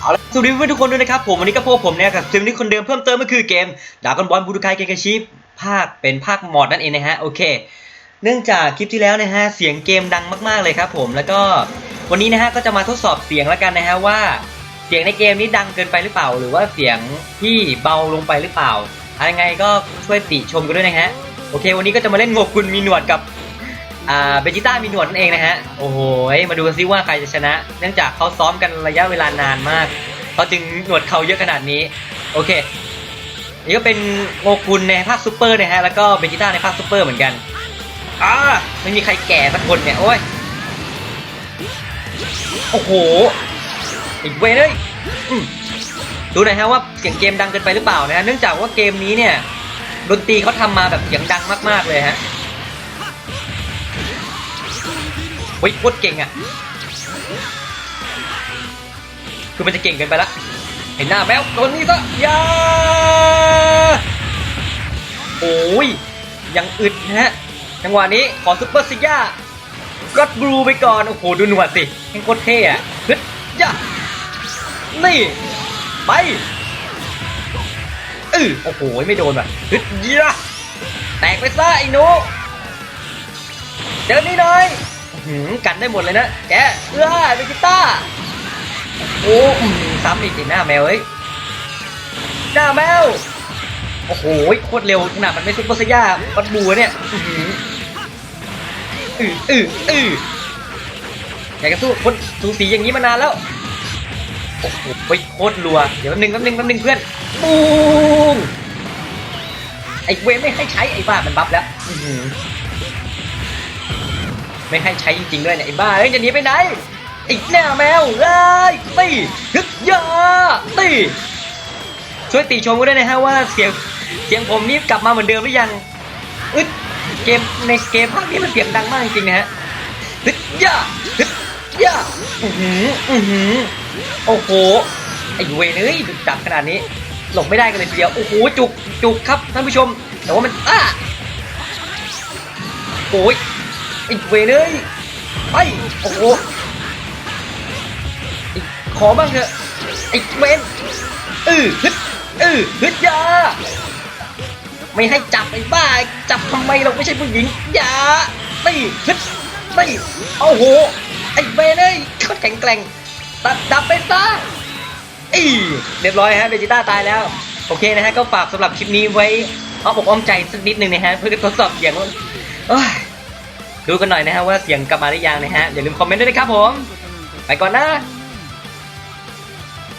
เอาละสวัสดีเพื่อนทุกคนด้วยนะครับผมวันนี้ก็พบผมเนี่ยกับซิมนี้คนเดิมเพิ่มเติมก็คือเกมดากอนบอลบูดูไคเกกาชิภาคเป็นภาคมอดนั่นเองนะฮะโอเค เนื่องจากคลิปที่แล้วนะฮะเสียงเกมดังมากๆเลยครับผมแล้วก็วันนี้นะฮะก็จะมาทดสอบเสียงแล้วกันนะฮะว่าเสียงในเกมนี้ดังเกินไปหรือเปล่า หรือว่าเสียงที่เบาลงไปหรือเปล่าอะไรไงก็ช่วยติชมกันด้วยนะฮะโอเค วันนี้ก็จะมาเล่นโงกุลมีหนวดกับ อ่าเบจิต้ามีหนวดนั่นเองนะฮะ โอ้โหมาดูกันซิว่าใครจะชนะ เนื่องจากเขาซ้อมกันระยะเวลานานมากเขาจึงหนวดเขาเยอะขนาดนี้ โอเค นี่ก็เป็นโงกุลในภาคซูเปอร์นะฮะ แล้วก็เบจิต้าในภาคซูเปอร์เหมือนกันอ่าไม่มีใครแก่สักคนเนี่ย โอ้ย โอ้โห อีกเวยเลยอืมดูหน่อยฮะว่าเสียงเกมดังเกินไปหรือเปล่านะฮะ เนื่องจากว่าเกมนี้เนี่ยดนตรีเขาทำมาแบบเสียงดังมากๆเลยฮะ เฮ้ยโคตรเก่งอะ คือมันจะเก่งเกินไปละ เห็นหน้าแมวตัวนี้ซะยาโอ้ย ยังอึดนะฮะ จังหวะนี้ขอซุปเปอร์ซิย่าก็บลูไปก่อน โอ้โห ดูหนวดสิแม่งโคตรเท่อะฮึดย่านี่ ไปเออโอ้โห ไม่โดนว่ะฮึดย่าแตกไปซะไอ้หนูเจอนี่หน่อย หืมกันได้หมดเลยนะแกเอื้อเบจิต้าโอ้ซ้ำอีกสิหน้าแมวเฮ้ยหน้าแมวโอ้โหโคตรเร็วขนาดมันไม่ซุปเปอร์สยาปัดบูเนี่ยอืออืออืออยากจะสู้คนสูสีอย่างนี้มานานแล้วโอ้โหโคตรรัวเดี๋ยวแป๊บนึงแป๊บนึงแป๊บนึงเพื่อนบูมไอ้เวไม่ให้ใช้ไอ้บ้ามันบัฟแล้วอือ ไม่ให้ใช้จริงๆด้วยเนี่ยไอ้บ้าเอ้ยจะหนีไปไหนไอ้หน้าแมวเอ้ยตีฮึดยาตีช่วยติชมกันด้วยนะฮะว่าเสียงเสียงผมนี่กลับมาเหมือนเดิมหรือยังอึดเกมในเกมภาคนี้มันเสียงดังมากจริงๆนะฮะฮึดยาฮึดยาอือหืออือหือโอ้โหไอ้เวรเอ้ยจับขนาดนี้หลบไม่ได้กันเลยทีเดียวโอ้โหจุกจุกครับท่านผู้ชมแต่ว่ามันอ้าโอ้ย ไอ้เวรเอ้ยไปโอ้โหขอบ้างเถอะไอ้เวนอือฮึดอือฮึดอยาไม่ให้จับไอ้บ้า จับทำไมเราไม่ใช่ผู้หญิงอย่าตีฮึดตีโอ้โหไอ้เวนเอ้ยเขาแข็งแกร่งตัดดับไปซะอีเรียบร้อยฮะเบจิต้าตายแล้ว โอเคนะฮะ ก็ฝากสำหรับคลิปนี้ไว้อ้อมอกอ้อมใจสักนิดหนึ่งนะฮะ เพื่อทดสอบเสียงว่าเอ้ย ดูกันหน่อยนะฮะว่าเสียงกลับมาหรือยังนะฮะอย่าลืมคอมเมนต์ด้วยนะครับผม ไปก่อนนะ